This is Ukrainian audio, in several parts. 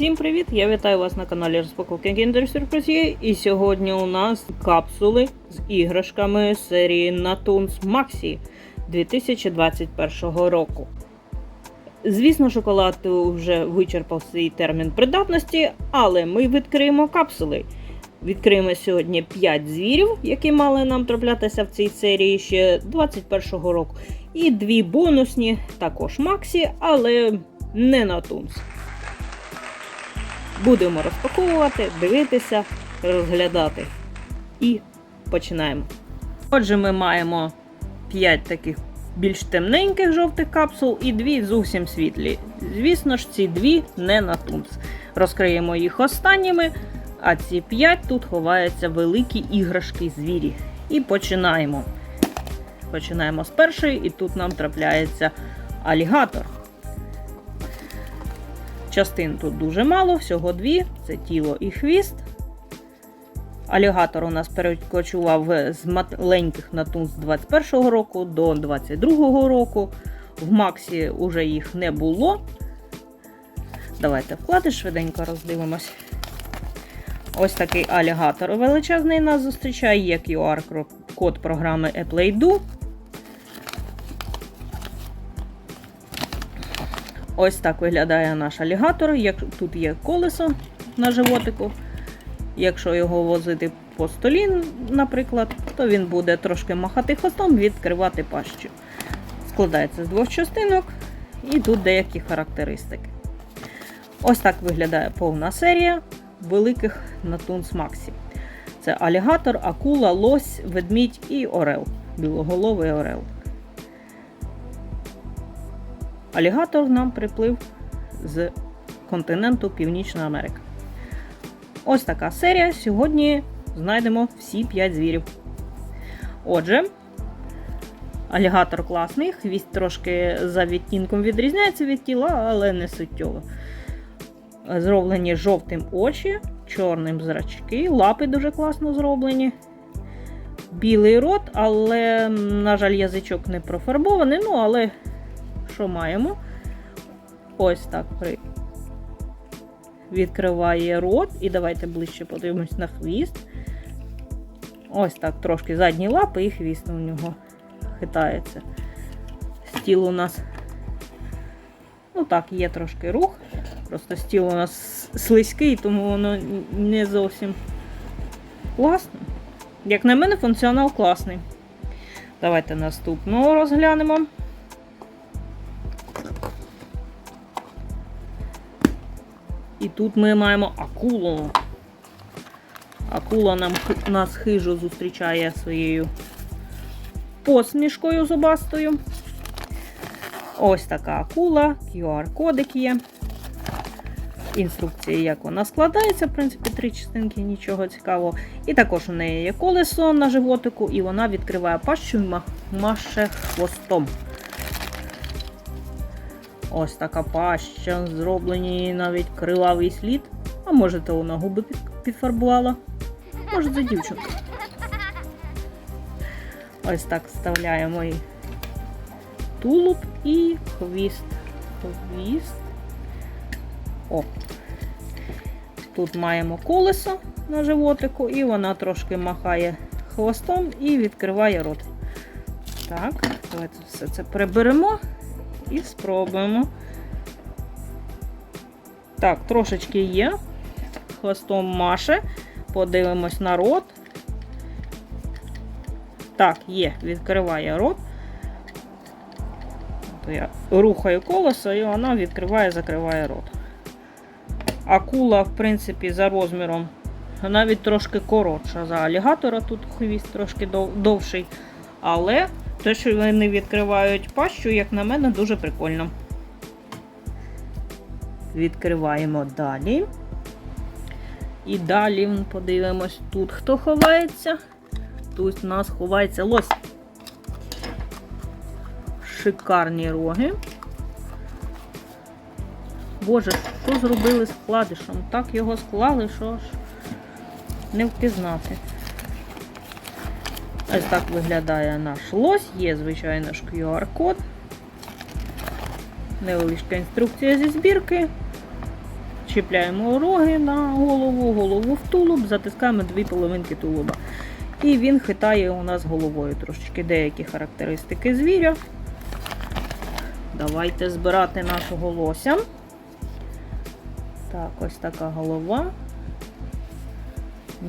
Всім привіт! Я вітаю вас на каналі Розпаковки Kinder Surprise. І сьогодні у нас капсули з іграшками серії Natuns Maxi 2021 року. Звісно, шоколад вже вичерпав свій термін придатності, але ми відкриємо капсули. Відкриємо сьогодні 5 звірів, які мали нам траплятися в цій серії ще 2021 року. І дві бонусні, також Максі, але не Natuns. Будемо розпаковувати, дивитися, розглядати. І починаємо. Отже, ми маємо 5 таких більш темненьких жовтих капсул і дві зовсім світлі. Звісно ж, ці дві не на тунц. Розкриємо їх останніми, а ці 5 тут ховаються великі іграшки звірі. І починаємо. Починаємо з першої, і тут нам трапляється алігатор. Частин тут дуже мало, всього дві: це тіло і хвіст. Алігатор у нас перекочував з маленьких натун з 21-го року до 22-го року. В Максі вже їх не було. Давайте вклади швиденько роздивимось. Ось такий алігатор величезний нас зустрічає, є QR-код програми AppleDo. Ось так виглядає наш алігатор. Як тут є колесо на животику. Якщо його возити по столі, наприклад, то він буде трошки махати хвостом, відкривати пащу. Складається з двох частинок, і тут деякі характеристики. Ось так виглядає повна серія великих Natuns Maxi. Це алігатор, акула, лось, ведмідь і орел. Білоголовий орел. Алігатор нам приплив з континенту Північна Америка. Ось така серія. Сьогодні знайдемо всі 5 звірів. Отже, алігатор класний, хвіст трошки за відтінком відрізняється від тіла, але не суттєво. Зроблені жовтим очі, чорним зрачки, лапи дуже класно зроблені. Білий рот, але, на жаль, язичок не профарбований, ну, але що маємо? Ось так відкриває рот. І давайте ближче подивимось на хвіст. Ось так, трошки задні лапи і хвіст у нього хитається. Стіл у нас, ну так, є трошки рух. Просто стіл у нас слизький, тому воно не зовсім класно. Як на мене, функціонал класний. Давайте наступного розглянемо. І тут ми маємо акулу. Акула нам, нас хижо зустрічає своєю посмішкою зубастою. Ось така акула, QR-кодик є. Інструкція, як вона складається, в принципі, три частинки, нічого цікавого. І також у неї є колесо на животику, і вона відкриває пащу і маше хвостом. Ось така паща, зроблені навіть кривавий слід. А може, то вона губи підфарбувала. Може, це дівчинка. Ось так вставляємо і тулуб і хвіст. Хвіст. О. Тут маємо колесо на животику, і вона трошки махає хвостом і відкриває рот. Так, давайте все це приберемо і спробуємо. Так, трошечки є. Хвостом маше. Подивимось на рот. Так, є, відкриває рот. Я рухаю колесо і вона відкриває, закриває рот. Акула, в принципі, за розміром навіть трошки коротша за алігатора. Тут хвіст трошки дов довший. Але те, що вони відкривають пащу, як на мене, дуже прикольно. Відкриваємо далі. І далі подивимось, тут хто ховається. Тут у нас ховається лось. Шикарні роги. Боже, що зробили з вкладишем? Так його склали, що ж не впізнати. Ось так виглядає наш лось. Є, звичайно ж, QR-код. Невеличка інструкція зі збірки. чіпляємо роги на голову, голову в тулуб, затискаємо дві половинки тулуба. І він хитає у нас головою трошечки деякі характеристики звіря. Давайте збирати нашого лося. Так, ось така голова.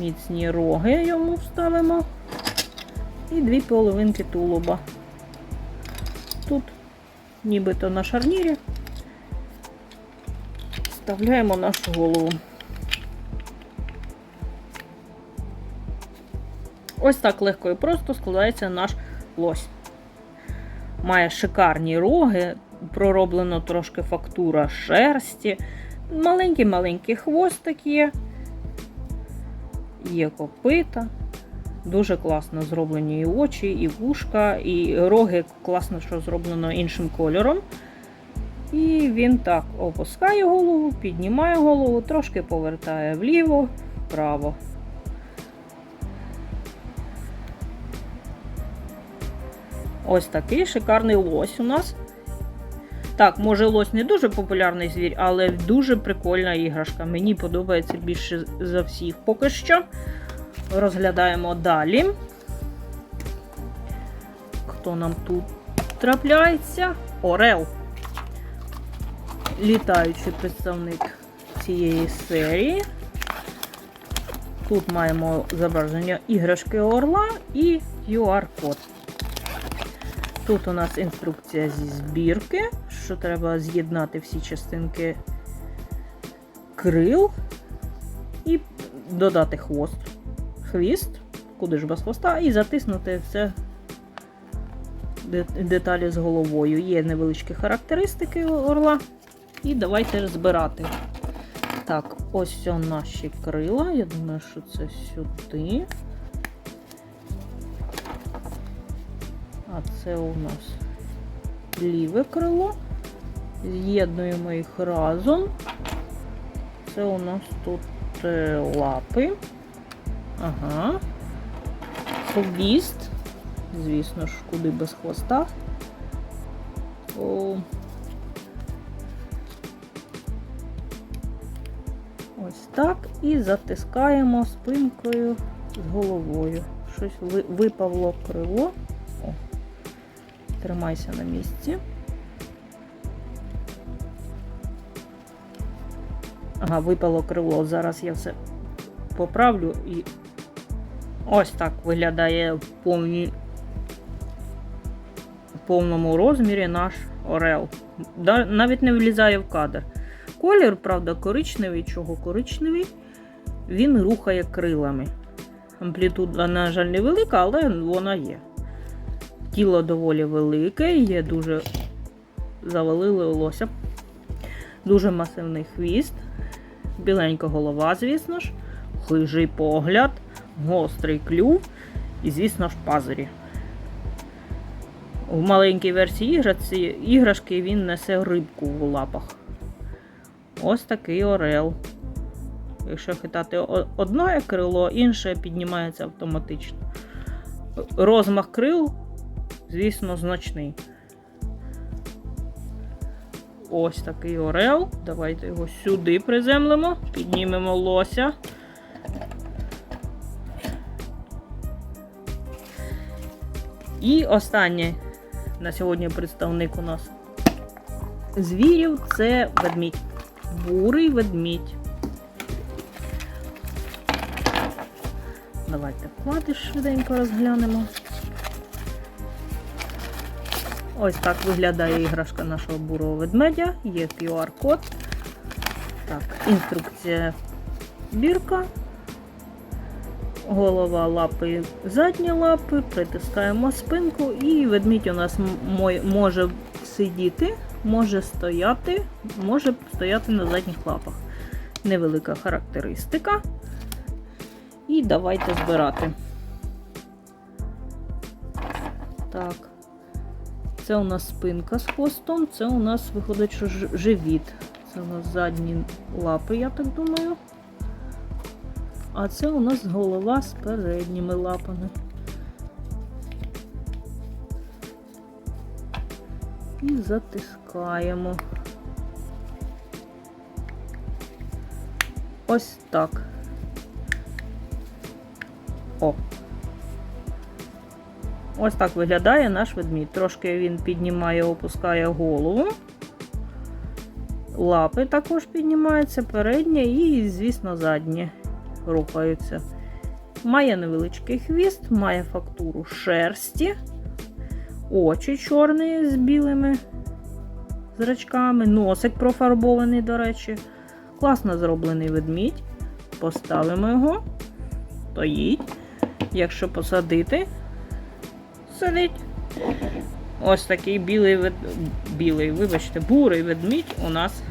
Міцні роги йому вставимо. І дві половинки тулуба. Тут, нібито на шарнірі, вставляємо нашу голову. Ось так легко і просто складається наш лось. Має шикарні роги, пророблено трошки фактура шерсті, маленький-маленький хвостик є, є копита. Дуже класно зроблені і очі, і вушка, і роги класно, що зроблено іншим кольором. І він так опускає голову, піднімає голову, трошки повертає вліво, вправо. Ось такий шикарний лось у нас. Так, може, лось не дуже популярний звір, але дуже прикольна іграшка. Мені подобається більше за всіх поки що. Розглядаємо далі. Хто нам тут трапляється? Орел. Літаючий представник цієї серії. Тут маємо зображення іграшки орла і QR-код. Тут у нас інструкція зі збірки, що треба з'єднати всі частинки крил і додати хвост, хвіст, куди ж без хвоста, і затиснути все деталі з головою. Є невеличкі характеристики орла. І давайте збирати. Так, ось це наші крила. Я думаю, що це сюди. А це у нас ліве крило. З'єднуємо їх разом. Це у нас тут е, лапи. Ага. Хвіст. Звісно ж, куди без хвоста. О. Ось так. І затискаємо спинкою з головою. Щось ви- випавло крило. О. Тримайся на місці. Ага, випало крило. Зараз я все поправлю і ось так виглядає в повні... повному розмірі наш орел. Навіть не влізає в кадр. Колір, правда, коричневий. Чого коричневий? Він рухає крилами. Амплітуда, на жаль, невелика, але вона є. Тіло доволі велике, є дуже завалили лося. Дуже масивний хвіст, біленька голова, звісно ж, хижий погляд, гострий клюв і, звісно ж, пазурі. В маленькій версії іграшки він несе рибку в лапах. Ось такий орел. Якщо хитати одне крило, інше піднімається автоматично. Розмах крил, звісно, значний. Ось такий орел. Давайте його сюди приземлимо, піднімемо лося. І останній на сьогодні представник у нас звірів це ведмідь. Бурий ведмідь. Давайте вкладиш швиденько розглянемо. Ось так виглядає іграшка нашого бурого ведмедя. Є QR-код. Так, інструкція бірка. Голова лапи, задні лапи, притискаємо спинку, і ведмідь у нас може сидіти, може стояти, може стояти на задніх лапах. Невелика характеристика. І давайте збирати. Так. Це у нас спинка з хвостом, це у нас виходить, що живіт. Це у нас задні лапи, я так думаю. А це у нас голова з передніми лапами. І затискаємо. Ось так. О. Ось так виглядає наш ведмідь. Трошки він піднімає, опускає голову. Лапи також піднімаються, переднє і, звісно, заднє рухаються. Має невеличкий хвіст, має фактуру шерсті, очі чорні з білими зрачками, носик профарбований, до речі. Класно зроблений ведмідь. Поставимо його, стоїть. Якщо посадити, сидить. Ось такий білий білий, вибачте, бурий ведмідь у нас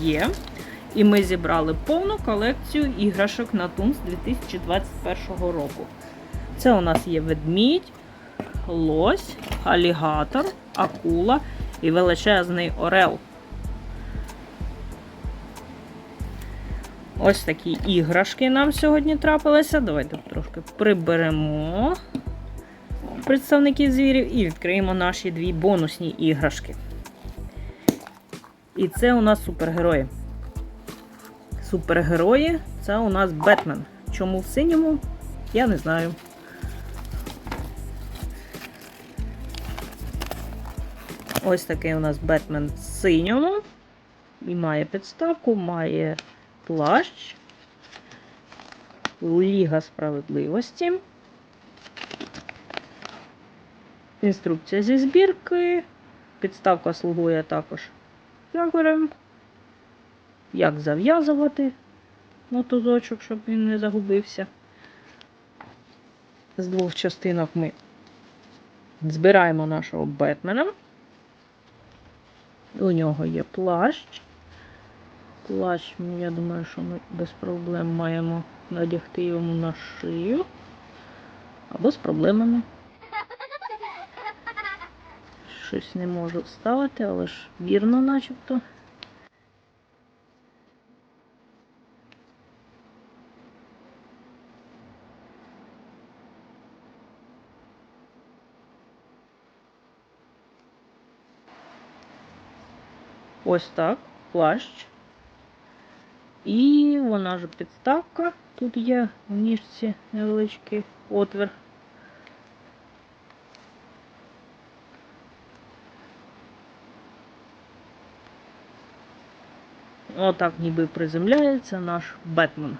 є. І ми зібрали повну колекцію іграшок на Тунс 2021 року. Це у нас є ведмідь, лось, алігатор, акула і величезний орел. Ось такі іграшки нам сьогодні трапилися. Давайте трошки приберемо представників звірів і відкриємо наші дві бонусні іграшки. І це у нас супергерої. Супергерої це у нас Бетмен. Чому в синьому? Я не знаю. Ось такий у нас Бетмен в синьому. І має підставку, має плащ. Ліга справедливості. Інструкція зі збірки. Підставка слугує також якорем. Як зав'язувати мотузочок, щоб він не загубився. З двох частинок ми збираємо нашого Бетмена. У нього є плащ. Плащ, я думаю, що ми без проблем маємо надягти йому на шию. Або з проблемами. Щось не можу вставити, але ж вірно начебто. Ось так, плащ. І вона ж підставка. Тут є в ніжці невеличкий отвір. Отак ніби приземляється наш Бетмен.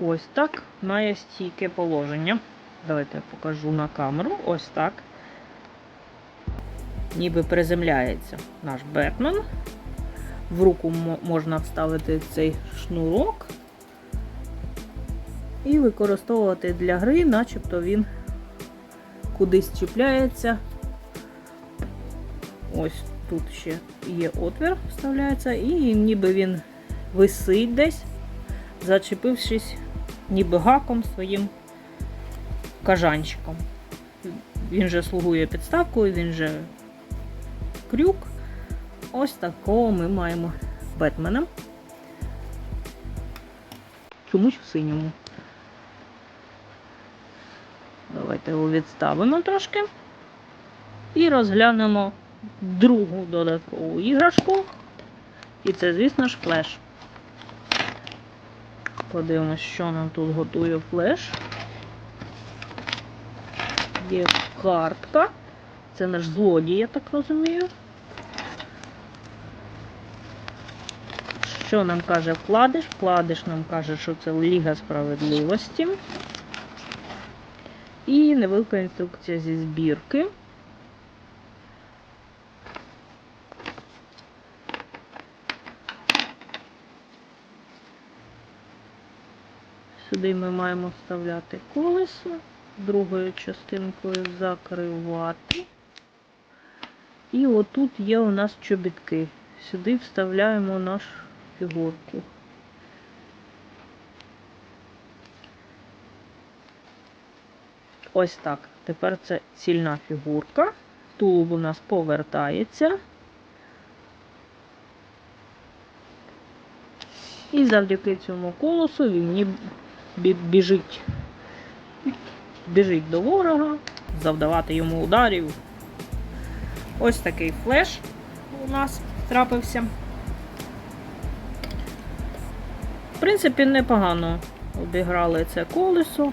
Ось так має стійке положення. Давайте я покажу на камеру. Ось так. Ніби приземляється наш Бетмен. В руку можна вставити цей шнурок і використовувати для гри, начебто він кудись чіпляється. Ось тут ще є отвір, вставляється, і ніби він висить десь, зачепившись ніби гаком своїм кажанчиком. Він же слугує підставкою, він же крюк. Ось такого ми маємо Бетмена. Чомусь в синьому. Давайте його відставимо трошки. І розглянемо другу додаткову іграшку. І це, звісно ж, флеш. Подивимось, що нам тут готує флеш. Є картка. Це наш злодій, я так розумію. Що нам каже вкладиш? Вкладиш нам каже, що це Ліга справедливості. І невелика інструкція зі збірки. Сюди ми маємо вставляти колесо, другою частинкою закривати. І отут є у нас чобітки. Сюди вставляємо нашу фігурку. Ось так. Тепер це цільна фігурка. Тулуб у нас повертається. І завдяки цьому колосу він біжить, біжить до ворога, завдавати йому ударів. Ось такий флеш у нас трапився. В принципі, непогано обіграли це колесо.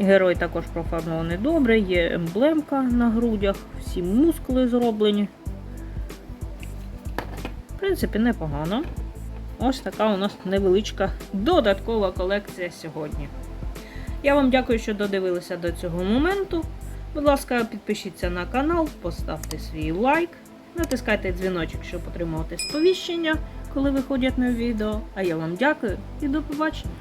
Герой також профарбований добре, є емблемка на грудях, всі мускули зроблені. В принципі, непогано. Ось така у нас невеличка додаткова колекція сьогодні. Я вам дякую, що додивилися до цього моменту. Будь ласка, підпишіться на канал, поставте свій лайк, натискайте дзвіночок, щоб отримувати сповіщення, коли виходять нові відео. А я вам дякую і до побачення!